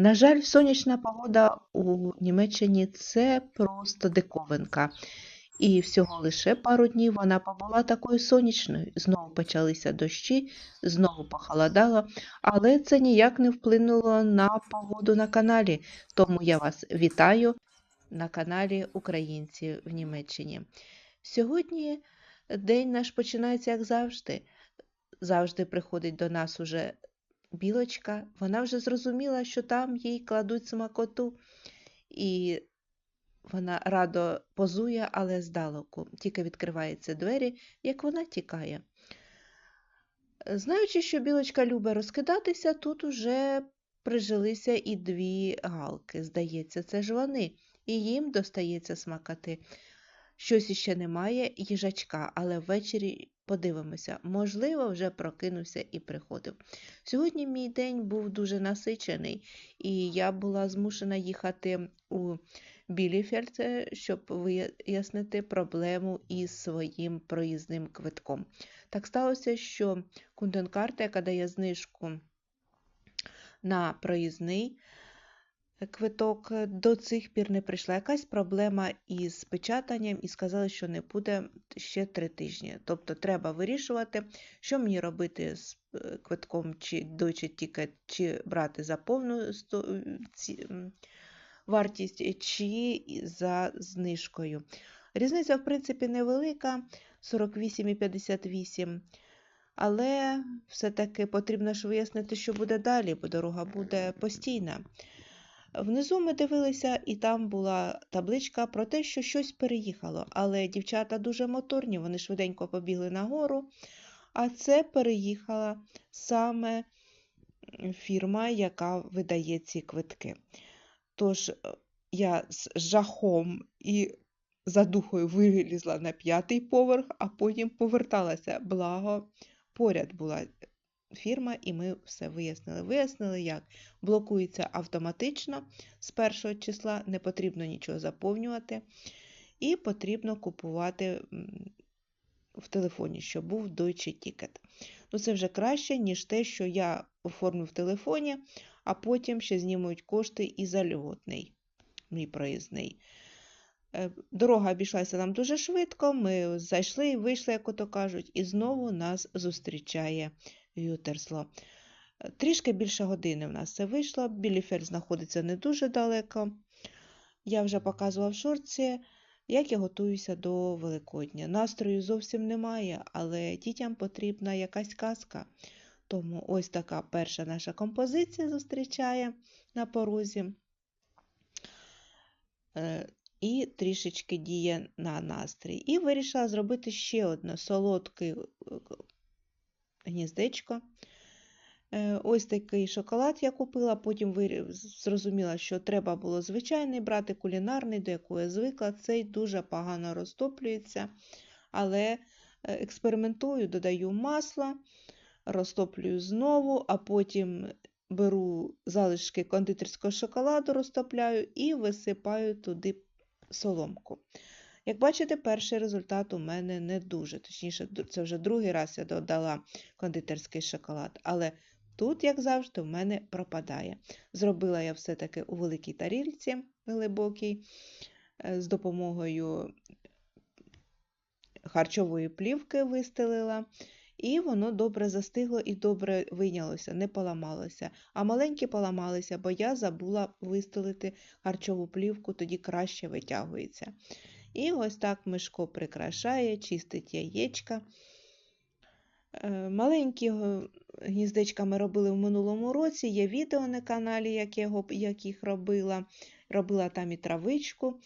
На жаль, сонячна погода у Німеччині це просто диковинка. І всього лише пару днів вона побула такою сонячною. Знову почалися дощі, знову похолодало, але це ніяк не вплинуло на погоду на каналі. Тому я вас вітаю на каналі Українці в Німеччині. Сьогодні день наш починається як завжди. Завжди приходить до нас уже білочка. Вона вже зрозуміла, що там їй кладуть смакоту. І вона радо позує, але здалеку. Тільки відкриваються двері, як вона тікає. Знаючи, що білочка любить розкидатися, тут уже прижилися і дві галки. Здається, це ж вони, і їм достається смакати. Щось іще немає їжачка, але ввечері подивимося, можливо, вже прокинувся і приходив. Сьогодні мій день був дуже насичений, і я була змушена їхати у Біліфельд, щоб вияснити проблему із своїм проїзним квитком. Так сталося, що кунденкарта, яка дає знижку на проїзний квиток, до цих пір не прийшла. Якась проблема із печатанням і сказали, що не буде ще три тижні. Тобто треба вирішувати, що мені робити з квитком чи Deutsche Ticket, чи брати за повну вартість чи за знижкою. Різниця, в принципі, невелика 48 і 58, але все-таки потрібно ж вияснити, що буде далі, бо дорога буде постійна. Внизу ми дивилися, і там була табличка про те, що щось переїхало, але дівчата дуже моторні, вони швиденько побігли нагору, а це переїхала саме фірма, яка видає ці квитки. Тож я з жахом і задухою вилізла на п'ятий поверх, а потім поверталася. Благо, поряд була фірма, і ми все вияснили. Вияснили, як блокується автоматично з першого числа, не потрібно нічого заповнювати, і потрібно купувати в телефоні, щоб був Deutsche Ticket. Ну, Це вже краще, ніж те, що я оформлю в телефоні, а потім ще знімуть кошти і за льготний, мій проїзний. Дорога обійшлася нам дуже швидко, ми зайшли і вийшли, як ото кажуть, і знову нас зустрічає Ютерсло. Трішки більше години в нас це вийшло. Біліфель знаходиться не дуже далеко. Я вже показувала в шорці, як я готуюся до Великодня. Настрою зовсім немає, але дітям потрібна якась казка. Тому ось така перша наша композиція зустрічає на порозі. І трішечки діє на настрій. І вирішила зробити ще одне солодке гніздечко. Ось такий шоколад я купила, потім зрозуміла, що треба було звичайний брати кулінарний, до якого я звикла. Цей дуже погано розтоплюється, але експериментую, додаю масло, розтоплюю знову, а потім беру залишки кондитерського шоколаду, розтопляю і висипаю туди соломку. Як бачите, перший результат у мене не дуже. Точніше, це вже другий раз я додала кондитерський шоколад. Але тут, як завжди, в мене пропадає. Зробила я все-таки у великій тарілці глибокій, з допомогою харчової плівки вистелила. І воно добре застигло і добре вийнялося, не поламалося. А маленькі поламалися, бо я забула вистелити харчову плівку, тоді краще витягується. І ось так мишко прикрашає, чистить яєчка. Маленькі гніздечка ми робили в минулому році, є відео на каналі, як, його, як їх робила. Робила там і травичку.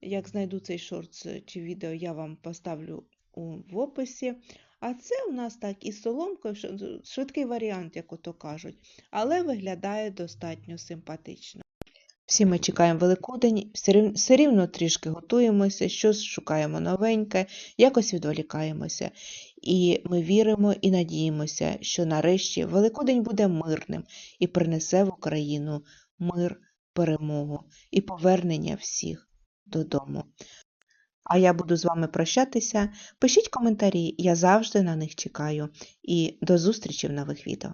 Як знайду цей шорт чи відео, я вам поставлю в описі. А це у нас так із соломкою, швидкий варіант, як ото кажуть, але виглядає достатньо симпатично. Всі ми чекаємо Великодень, все рівно трішки готуємося, щось шукаємо новеньке, якось відволікаємося. І ми віримо і надіємося, що нарешті Великодень буде мирним і принесе в Україну мир, перемогу і повернення всіх додому. А я буду з вами прощатися. Пишіть коментарі, я завжди на них чекаю. І до зустрічі в нових відео.